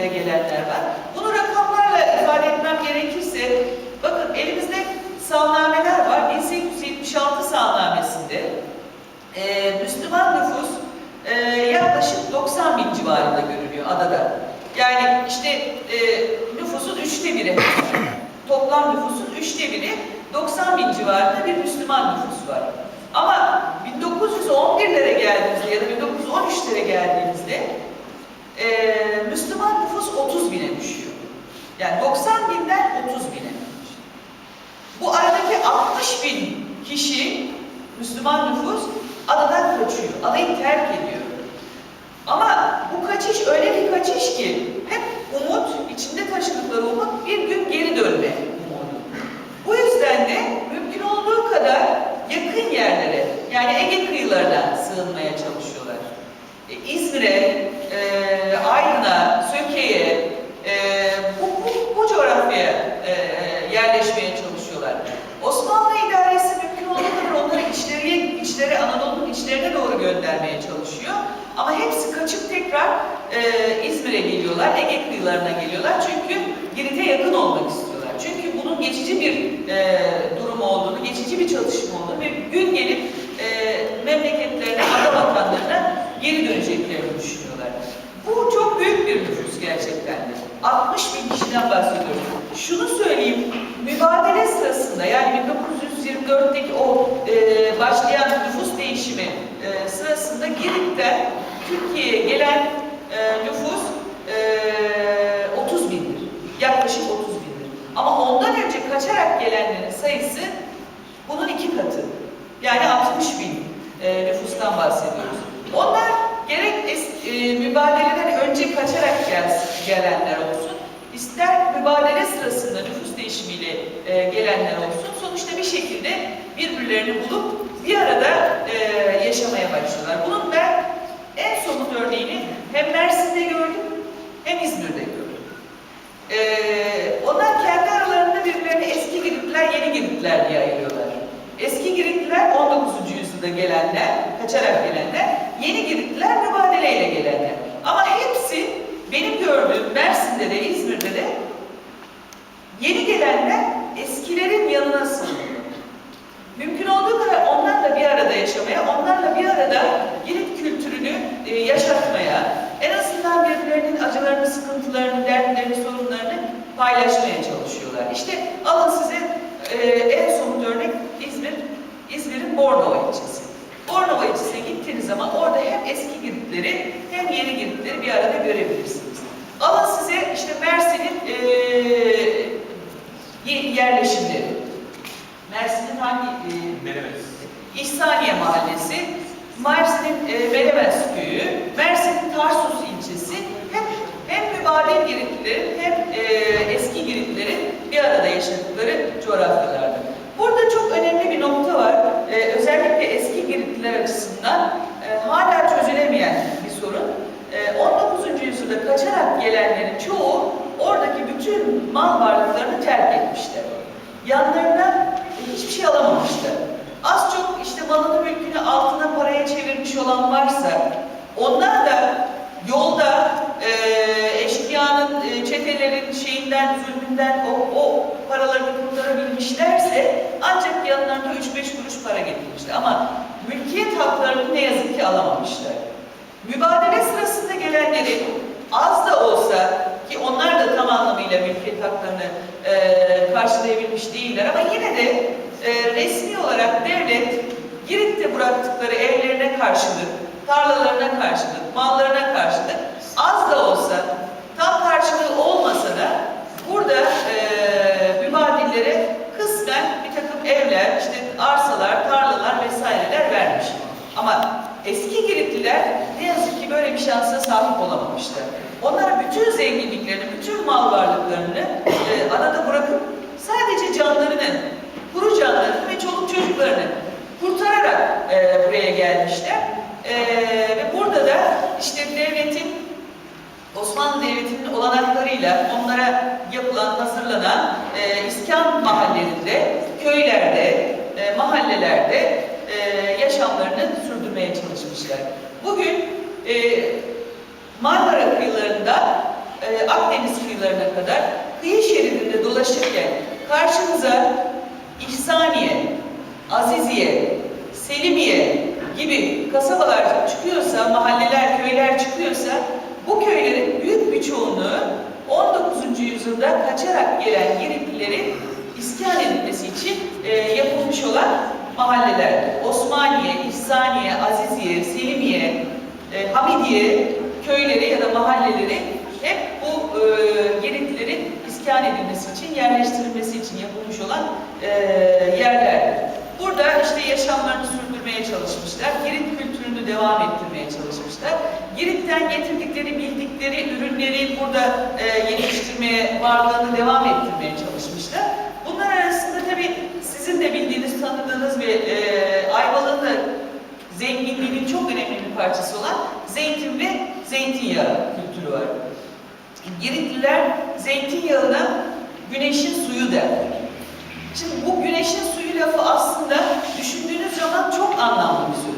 liraya gelenler var. Bunu rakamlarla ifade etmem gerekirse, bakın elimizde savnameler var. 1876 savnamesinde e, Müslüman nüfus e, yaklaşık 90 bin civarında görülüyor adada. Yani işte e, nüfusun üçte biri, toplam nüfusun üçte biri 90 bin civarında bir Müslüman nüfus var. Ama 1911'lere geldiğimizde ya da 1913'lere geldiğimizde e, Müslüman nüfus 30 bine düşüyor. Yani 90 binden 30 bine. Bu aradaki 60 bin kişi Müslüman nüfus adadan kaçıyor, adayı terk ediyor. Ama bu kaçış öyle bir kaçış ki hep umut, içinde taşıdıkları umut bir gün geri dönme umudu. Bu yüzden de mümkün olduğu kadar yakın yerlere, yani Ege kıyılarına sığınmaya çalışıyorlar. E, İzmir'e, e, Aydın'a, Söke'ye, e, bu, bu, bu coğrafyaya e, yerleşmeye çalışıyorlar. Osmanlı idaresi mümkün olduğu kadar onları içleriye, içlere, Anadolu'nun içlerine doğru göndermeye çalışıyor. Ama hepsi kaçıp tekrar e, İzmir'e geliyorlar, Ege kıyılarına geliyorlar. Çünkü Girit'e yakın olmak istiyorlar. Çünkü bunun geçici bir e, durum olduğunu, geçici bir çalışma olduğunu ve gün gelip e, memleketlerine, ada vatanlarına geri döneceklerini düşünüyorlar. Bu çok büyük bir nüfus gerçekten de. 60 bin kişiden bahsediyorum. Şunu söyleyeyim, mübadele sırasında yani 1924'teki o e, başlayan nüfus değişimi e, sırasında Girit'ten Türkiye'ye gelen e, nüfus e, 30 bindir. Yaklaşık 30 bindir. Ama ondan önce kaçarak gelenlerin sayısı bunun iki katı. Yani 60 bin e, nüfustan bahsediyoruz. Onlar gerek es, e, mübadeleden önce kaçarak gel, gelenler olsun, ister mübadele sırasında nüfus değişimiyle e, gelenler olsun, sonuçta bir şekilde birbirlerini bulup bir arada e, yaşamaya başlıyorlar. Bunun ben örneğini hem Mersin'de gördüm hem İzmir'de gördüm. E, onlar kendi aralarında birbirlerini eski Giritliler, yeni Giritliler diye ayırıyorlar. Eski Giritliler 19. yüzyılda gelenler, kaçarak gelenler, yeni Giritliler mübadeleyle gelenler. Ama hepsi benim gördüğüm Mersin'de de İzmir'de de yeni gelenler eskilerin yanına sığınıyor. Mümkün olduğu kadar onlarla bir arada yaşamaya, onlarla bir arada Girit kültürünü e, yaşatmaya, en azından birbirlerinin acılarını, sıkıntılarını, dertlerini, sorunlarını paylaşmaya çalışıyorlar. İşte alın size e, en somut örnek İzmir, İzmir'in Bornova ilçesi. Bornova ilçesine gittiğiniz zaman orada hem eski Giritleri hem yeni Giritleri bir arada görebilirsiniz. Alın size işte Mersin'in e, ye- yerleşimleri. Mersin'in hangi e, Menemes. İhsaniye Mahallesi, Mersin'in e, Melemez Köyü, Mersin'in Tarsus ilçesi hem hem mübadil Giritlilerin hem e, eski Giritlilerin bir arada yaşadıkları coğrafyalardır. Burada çok önemli bir nokta var. E, özellikle eski Giritliler açısından e, hala çözülemeyen bir sorun. E, 19. yüzyılda kaçarak gelenlerin çoğu oradaki bütün mal varlıklarını terk etmişler. Yanlarına hiçbir şey alamamışlar. Az çok işte malını mülkünü altına paraya çevirmiş olan varsa onlar da yolda e, eşkıyanın, e, çetelerin şeyinden, zulmünden o, o paralarını kurtarabilmişlerse ancak yanlarında 3-5 kuruş para getirmişler. Ama mülkiyet haklarını ne yazık ki alamamışlar. Mübadele sırasında gelenleri az da olsa ki onlar da tam anlamıyla mülkiyet haklarını e, karşılayabilmiş değiller ama yine de e, resmi olarak devlet Girit'te bıraktıkları evlerine karşılık, tarlalarına karşılık, mallarına karşılık az da olsa tam karşılığı olmasa da burada e, mübadillere kısmen bir takım evler, işte arsalar, tarlalar vesaireler vermiş. Ama eski Giritliler ne yazık ki böyle bir şansa sahip olamamışlar. Onlar bütün zenginliklerini, bütün mal varlıklarını e, adada bırakıp sadece canlarını, kuru canlarını ve çoluk çocuklarını kurtararak e, buraya gelmişler. E, ve burada da işte devletin Osmanlı Devleti'nin olanaklarıyla onlara yapılan, hazırlanan e, iskan mahallelerinde, köylerde, e, mahallelerde e, yaşamlarını çalışmışlar. Bugün e, Marmara kıyılarında e, Akdeniz kıyılarına kadar kıyı şeridinde dolaşırken karşınıza İhsaniye, Aziziye, Selimiye gibi kasabalar çıkıyorsa, mahalleler, köyler çıkıyorsa bu köylerin büyük bir çoğunluğu 19. yüzyılda kaçarak gelen Giritlilerin iskan edilmesi için e, yapılmış olan mahalleler. Osmaniye, İhsaniye, Aziziye, Selimiye, e, Hamidiye köyleri ya da mahalleleri hep bu e, Giritlilerin iskan edilmesi için, yerleştirilmesi için yapılmış olan e, yerler. Burada işte yaşamlarını sürdürmeye çalışmışlar. Girit kültürünü devam ettirmeye çalışmışlar. Girit'ten getirdikleri, bildikleri ürünleri burada e, yetiştirmeye, varlığını devam ettirmeye tanıdığınız ve e, Ayvalık'ın zenginliğinin çok önemli bir parçası olan zeytin ve zeytinyağı kültürü var. Giritliler zeytinyağına güneşin suyu derler. Şimdi bu güneşin suyu lafı aslında düşündüğünüz zaman çok anlamlı bir söz.